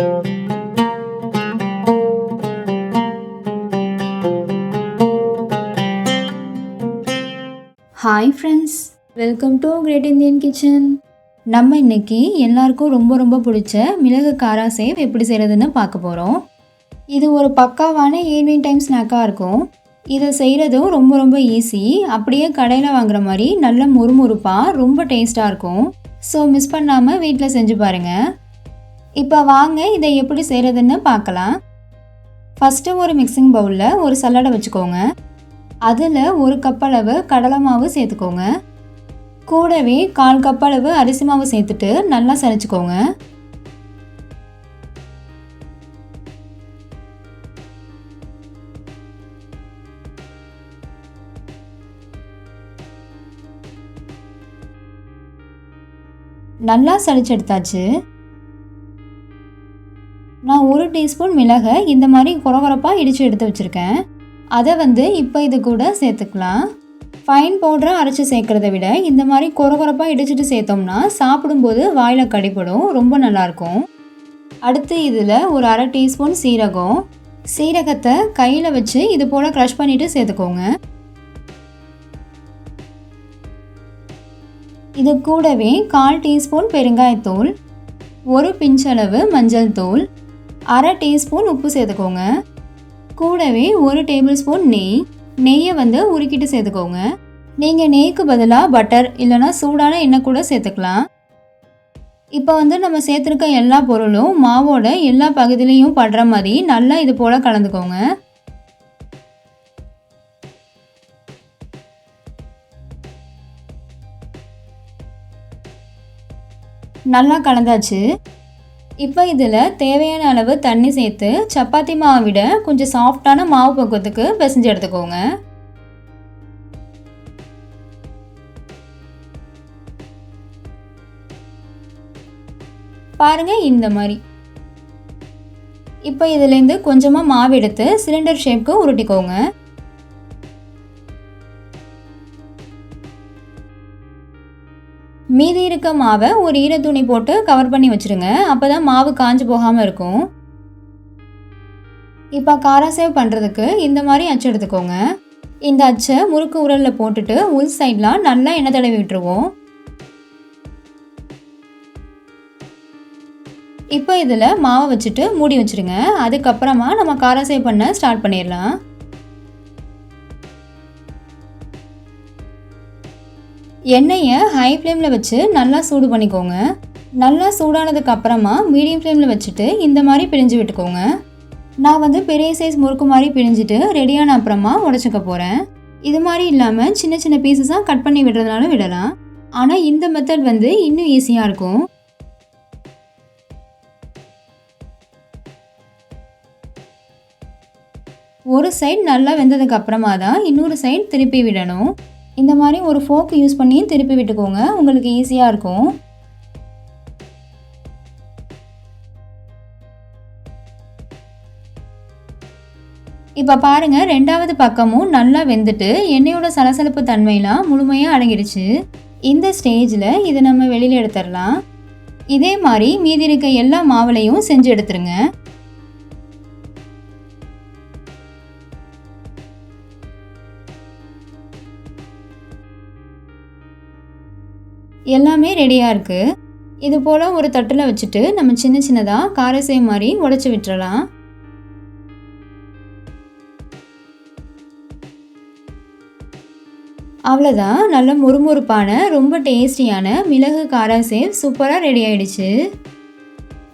Hi friends welcome to great Indian kitchen நம்ம இன்னைக்கு எல்லாருக்கும் ரொம்ப ரொம்ப பிடிச்ச மிளகு காரா சேவ் எப்படி செய்கிறதுன்னு பார்க்க போகிறோம் இது ஒரு பக்காவான ஈவினிங் டைம் ஸ்நாக்காக இருக்கும். இதை செய்கிறதும் ரொம்ப ரொம்ப ஈஸி அப்படியே கடையில் வாங்குற மாதிரி நல்ல முறுமுறுப்பாக ரொம்ப டேஸ்ட்டாக இருக்கும். ஸோ மிஸ் பண்ணாமல் வீட்டில் செஞ்சு பாருங்கள் இப்போ வாங்க இதை எப்படி செய்கிறதுன்னு பார்க்கலாம். ஃபஸ்ட்டு ஒரு மிக்சிங் பவுலில் ஒரு சல்லடை வச்சுக்கோங்க. அதில் ஒரு கப் அளவு கடலை மாவு சேர்த்துக்கோங்க. கூடவே கால் கப் அளவு அரிசி மாவு சேர்த்துட்டு நல்லா சரைச்சிக்கோங்க நல்லா சளிச்செடுத்தாச்சு. நான் ஒரு டீஸ்பூன் மிளகை இந்த மாதிரி குறகுறப்பாக இடித்து எடுத்து வச்சுருக்கேன். அதை வந்து இப்போ இது கூட சேர்த்துக்கலாம். ஃபைன் பவுடரை அரைச்சி சேர்க்குறத விட இந்த மாதிரி குறகுறப்பாக இடிச்சிட்டு சேர்த்தோம்னா சாப்பிடும்போது வாயில் கடிப்படும் ரொம்ப நல்லாயிருக்கும். அடுத்து இதில் ஒரு அரை டீஸ்பூன் சீரகம். சீரகத்தை கையில் வச்சு இது போல் க்ரஷ் பண்ணிவிட்டு சேர்த்துக்கோங்க. இது கூடவே கால் டீஸ்பூன் பெருங்காயத்தூள் ஒரு பிஞ்சளவு மஞ்சள் தூள் அரை டீஸ்பூன் உப்பு சேர்த்துக்கோங்க. கூடவே ஒரு டேபிள் ஸ்பூன் நெய். நெய்யை வந்து உருக்கிட்டு சேர்த்துக்கோங்க. நீங்கள் நெய்க்கு பதிலாக பட்டர் இல்லைனா சூடான எண்ணெய் கூட சேர்த்துக்கலாம். இப்போ வந்து நம்ம சேர்த்துருக்க எல்லா பொருளும் மாவோட எல்லா பகுதியிலையும் படுற மாதிரி நல்லா இது போல் கலந்துக்கோங்க. நல்லா கலந்தாச்சு. இப்போ இதில் தேவையான அளவு தண்ணி சேர்த்து சப்பாத்தி மாவை விட கொஞ்சம் சாஃப்டான மாவு பக்குவத்துக்கு பிசைஞ்சு எடுத்துக்கோங்க. பாருங்க இந்த மாதிரி. இப்போ இதுலேருந்து கொஞ்சமாக மாவு எடுத்து சிலிண்டர் ஷேப்க்கு உருட்டிக்கோங்க. மீதி இருக்க மாவை ஒரு ஈரத்துணி போட்டு கவர் பண்ணி வச்சுருங்க. அப்போ தான் மாவு காஞ்சு போகாமல் இருக்கும். இப்போ காரா சேவ் பண்ணுறதுக்கு இந்த மாதிரி அச்சு எடுத்துக்கோங்க. இந்த அச்சை முறுக்கு உரலில் போட்டுட்டு உள் சைட்லாம் நல்லா எண்ணெய் தடவி விட்டுருவோம். இப்போ இதில் மாவை வச்சுட்டு மூடி வச்சுருங்க. அதுக்கப்புறமா நம்ம காரா சேவ் பண்ண ஸ்டார்ட் பண்ணிடலாம். எண்ணெயை ஹை ஃப்ளேமில் வச்சு நல்லா சூடு பண்ணிக்கோங்க. நல்லா சூடானதுக்கு அப்புறமா மீடியம் ஃப்ளேமில் வச்சுட்டு இந்த மாதிரி பிழிஞ்சு விட்டுக்கோங்க. நான் வந்து பெரிய சைஸ் முறுக்கு மாதிரி பிழிஞ்சிட்டு ரெடியான அப்புறமா உடச்சிக்க போகிறேன் இது மாதிரி இல்லாமல் சின்ன சின்ன பீசஸாக கட் பண்ணி விடுறதுனால விடலாம். ஆனால் இந்த மெத்தட் வந்து இன்னும் ஈஸியாக இருக்கும். ஒரு சைடு நல்லா வெந்ததுக்கு அப்புறமா தான் இன்னொரு சைடு திருப்பி விடணும். இந்த மாதிரி ஒரு ஃபோக்கு யூஸ் பண்ணி திருப்பி விட்டுக்கோங்க. உங்களுக்கு ஈஸியாக இருக்கும். இப்போ பாருங்கள் ரெண்டாவது பக்கமும் நல்லா வெந்துட்டு எண்ணெயோட சலசலப்பு தன்மையெல்லாம் முழுமையாக அடங்கிடுச்சு. இந்த ஸ்டேஜில் இதை நம்ம வெளியில் எடுத்துடலாம். இதே மாதிரி மீதி இருக்க எல்லா மாவுலையும் செஞ்சு எடுத்துருங்க. எல்லாமே ரெடியாக இருக்குது இது போல் ஒரு தட்டில் வச்சுட்டு நம்ம சின்ன சின்னதாக காரசை மாதிரி உடச்சி விட்டுறலாம். அவ்வளோதான் நல்ல முறுமுறுப்பான ரொம்ப டேஸ்டியான மிளகு காராசேவ் சூப்பராக ரெடி ஆயிடுச்சு.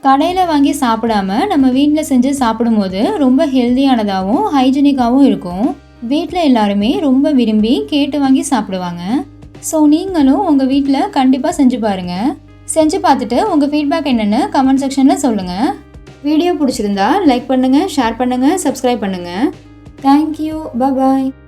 கடையில் வாங்கி சாப்பிடாம நம்ம வீட்டில் செஞ்சு சாப்பிடும்போது ரொம்ப ஹெல்த்தியானதாகவும் ஹைஜீனிக்காகவும் இருக்கும். வீட்டில் எல்லாருமே ரொம்ப விரும்பி கேட்டு வாங்கி சாப்பிடுவாங்க. ஸோ நீங்களும் உங்கள் வீட்டில் கண்டிப்பாக செஞ்சு பாருங்கள் செஞ்சு பார்த்துட்டு உங்கள் ஃபீட்பேக் என்னென்னு கமெண்ட் செக்ஷனில் சொல்லுங்கள் வீடியோ பிடிச்சிருந்தா லைக் பண்ணுங்கள் ஷேர் பண்ணுங்கள் சப்ஸ்கிரைப் பண்ணுங்கள் தேங்க்யூ பாய்